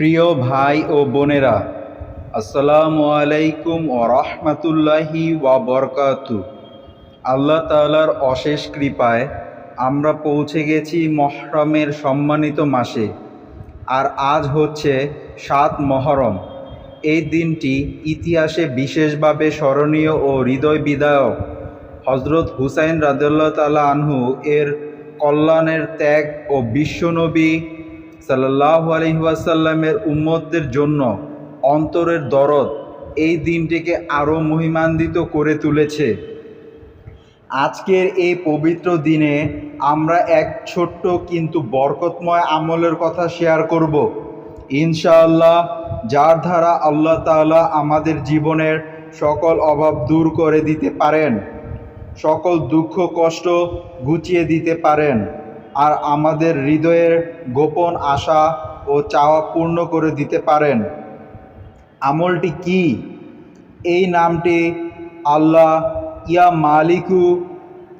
প্রিয় ভাই ও বোনেরা, আসসালামু আলাইকুম ও রহমতুল্লাহি ওয়া বরকাতু। আল্লাহ তাআলার অশেষ কৃপায় আমরা পৌঁছে গেছি মহরমের সম্মানিত মাসে। আর আজ হচ্ছে সাত মহরম। এই দিনটি ইতিহাসে বিশেষভাবে স্মরণীয় ও হৃদয় বিদায়ক হজরত হুসাইন রাদুল্লাহ তালা আনহু এর কল্যাণের ত্যাগ ও বিশ্বনবী সাল্লাহ আলহিহাসাল্লামের উম্মতদের জন্য অন্তরের দরদ এই দিনটিকে আরও মহিমান্বিত করে তুলেছে। আজকের এই পবিত্র দিনে আমরা এক ছোট্ট কিন্তু বরকতময় আমলের কথা শেয়ার করব। ইনশাআল্লাহ, যার দ্বারা আল্লাহ তাআলা আমাদের জীবনের সকল অভাব দূর করে দিতে পারেন, সকল দুঃখ কষ্ট গুছিয়ে দিতে পারেন। আর আমাদের হৃদয়ের গোপন আশা ও চাওয়া পূর্ণ করে দিতে পারেন। আমলটি কি? এই নামটি আল্লাহ ইয়া মালিকু,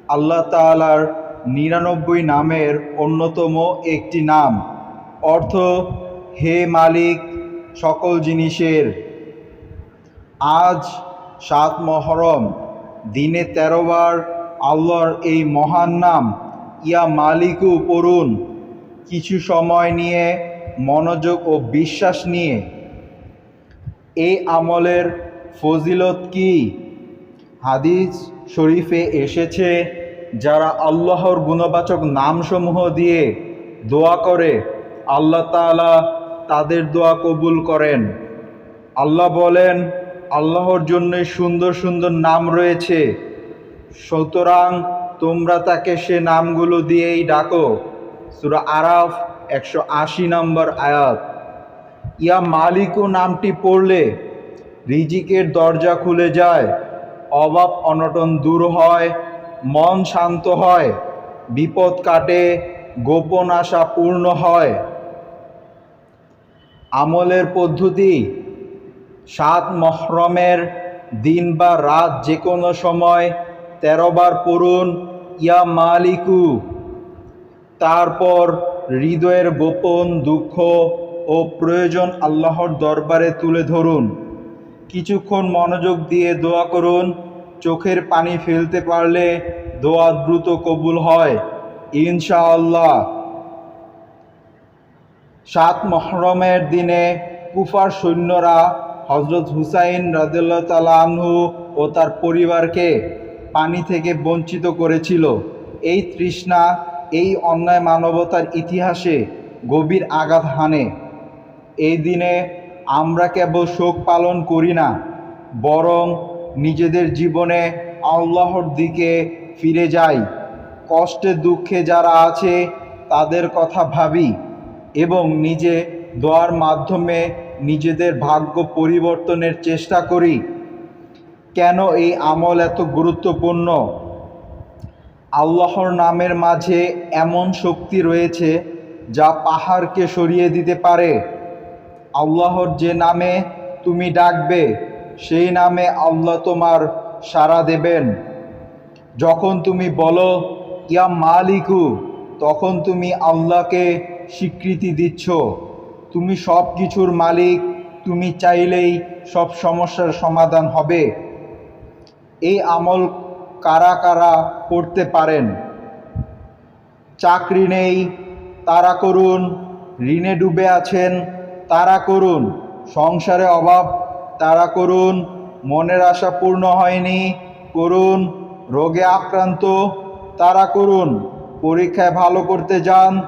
আল্লাহ তাআলার নিরানব্বই নামের অন্যতম একটি নাম। অর্থ, হে মালিক, সকল জিনিসের। আজ সাত মহরম, দিনে তেরো বার আল্লাহর এই মহান নাম ইয়া মালিকু, পড়ুন। কিছু সময় নিয়ে, মনোযোগ ও বিশ্বাস নিয়ে। এই আমলের ফজিলত কি? হাদিস শরীফে এসেছে, যারা আল্লাহর গুণবাচক নামসমূহ দিয়ে দোয়া করে, আল্লাহ তাআলা তাদের দোয়া কবুল করেন। আল্লাহ বলেন, আল্লাহর জন্যই সুন্দর সুন্দর নাম রয়েছে। সুতরাং তোমরা তাকে সে নামগুলো দিয়েই ডাকো। সুরা আরাফ একশো আশি নম্বর আয়াত। ইয়া মালিকও নামটি পড়লে রিজিকের দরজা খুলে যায়, অভাব অনটন দূর হয়, মন শান্ত হয়, বিপদ কাটে, গোপন আশা পূর্ণ হয়। আমলের পদ্ধতি, সাত মহরমের দিন বা রাত যে কোনো সময় তেরো বার পড়ুন, ইয়া মালিকু। তারপর হৃদয়ের গোপন দুঃখ ও প্রয়োজন আল্লাহর দরবারে তুলে ধরুন। কিছুক্ষণ মনোযোগ দিয়ে দোয়া করুন, চোখের পানি ফেলতে পারলে দোয়া দ্রুত কবুল হয়, ইনশাআল্লাহ। সাত মহরমের দিনে কুফার সৈন্যরা হজরত হুসাইন তালা ও তার পরিবারকে পানি থেকে বঞ্চিত করেছিল। এই তৃষ্ণা, এই অন্যায় মানবতার ইতিহাসে গভীর আঘাত হানে। এই দিনে আমরা কেবল শোক পালন করি না, বরং নিজেদের জীবনে আল্লাহর দিকে ফিরে যাই। কষ্টে দুঃখে যারা আছে, তাদের কথা ভাবি এবং নিজে দোয়ার মাধ্যমে নিজেদের ভাগ্য পরিবর্তনের চেষ্টা করি। কেন এই আমল এত গুরুত্বপূর্ণ? আল্লাহর নামের মাঝে এমন শক্তি রয়েছে যা পাহাড়কে সরিয়ে দিতে পারে। আল্লাহর যে নামে তুমি ডাকবে, সেই নামে আল্লাহ তোমার সাড়া দেবেন। যখন তুমি বলো, ইয়া মালিকু তখন তুমি আল্লাহকে স্বীকৃতি দিচ্ছ। তুমি সব কিছুর মালিক, তুমি চাইলেই সব সমস্যার সমাধান হবে। এই আমল কারা কারা করতে পারেন? চাকরি নেই, তারা করুন। ঋণে ডুবে আছেন, তারা করুন। সংসারে অভাব, তারা করুন। মনের আশা পূর্ণ হয়নি, করুন। রোগে আক্রান্ত, তারা করুন। পরীক্ষায় ভালো করতে যান,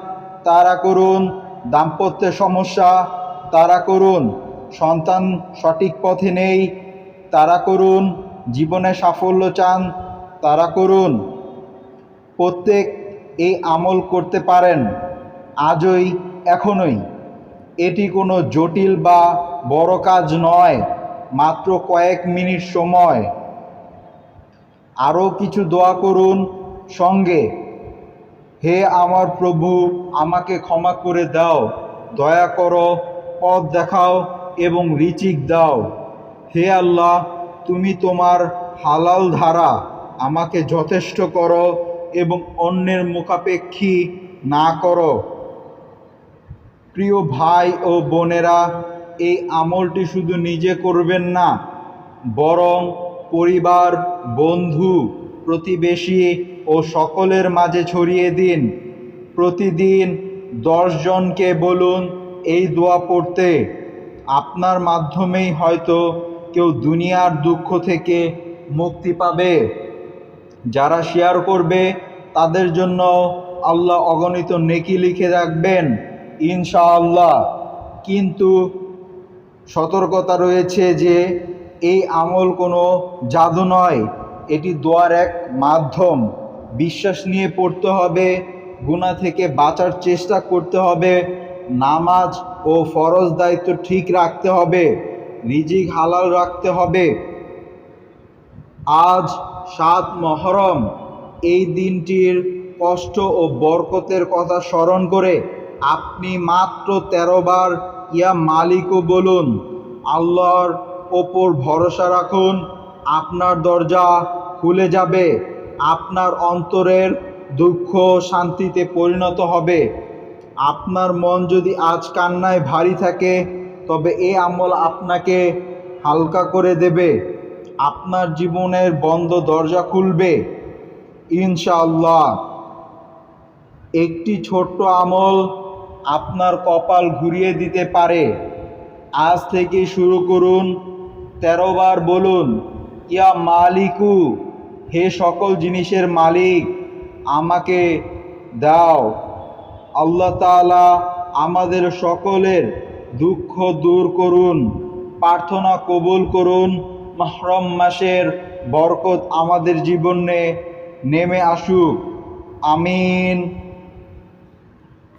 তারা করুন। দাম্পত্যের সমস্যা, তারা করুন। সন্তান সঠিক পথে নেই, তারা করুন। জীবনে সাফল্য চান, তারা করুন। প্রত্যেক এই আমল করতে পারেন, আজই, এখনই। এটি কোনো জটিল বা বড় কাজ নয়, মাত্র কয়েক মিনিট সময়। আরও কিছু দোয়া করুন, সঙ্গে। হে আমার প্রভু, আমাকে ক্ষমা করে দাও, দয়া করো, পথ দেখাও এবং রিচিক দাও। হে আল্লাহ তুমি তোমার হালাল ধারা আমাকে যথেষ্ট করো এবং অন্যের মুখাপেক্ষী না করো। প্রিয় ভাই ও বোনেরা, এই আমলটি শুধু নিজে করবেন না, বরং পরিবার, বন্ধু, প্রতিবেশী ও সকলের মাঝে ছড়িয়ে দিন। প্রতিদিন দশজনকে বলুন, এই দোয়া পড়তে। আপনার মাধ্যমেই হয়তো কেউ দুনিয়ার দুঃখ থেকে মুক্তি পাবে। যারা শেয়ার করবে, তাদের জন্য আল্লাহ অগণিত নেকি লিখে রাখবেন, ইনশাআল্লাহ। কিন্তু সতর্কতা রয়েছে যে, এই আমল কোনো জাদু নয়, এটি দোয়ার এক মাধ্যম। বিশ্বাস নিয়ে পড়তে হবে গুণা থেকে বাঁচার চেষ্টা করতে হবে, নামাজ ও ফরজ দায়িত্ব ঠিক রাখতে হবে। রিজিক হালাল রাখতে হবে। আজ সাত মহরম। এই দিনটির কষ্ট ও বরকতের কথা স্মরণ করে আপনি মাত্র তেরো বার ইয়া মালিকও বলুন, আল্লাহর ওপর ভরসা রাখুন, আপনার দরজা খুলে যাবে, আপনার অন্তরের দুঃখ শান্তিতে পরিণত হবে। আপনার মন যদি আজ কান্নায় ভারী থাকে তবে এ আমল আপনাকে হালকা করে দেবে। আপনার জীবনের বন্ধ দরজা খুলবে। ইনশাআল্লাহ। একটি ছোট্ট আমল আপনার কপাল ঘুরিয়ে দিতে পারে। আজ থেকে শুরু করুন। তেরো বার বলুন, ইয়া মালিকু, হে সকল জিনিসের মালিক, আমাকে দাও। আল্লাহ তাআলা আমাদের সকলের দুঃখ দূর করুন প্রার্থনা কবুল করুন মাহরম মাসের বরকত আমাদের জীবনে নেমে আসুক। আমিন।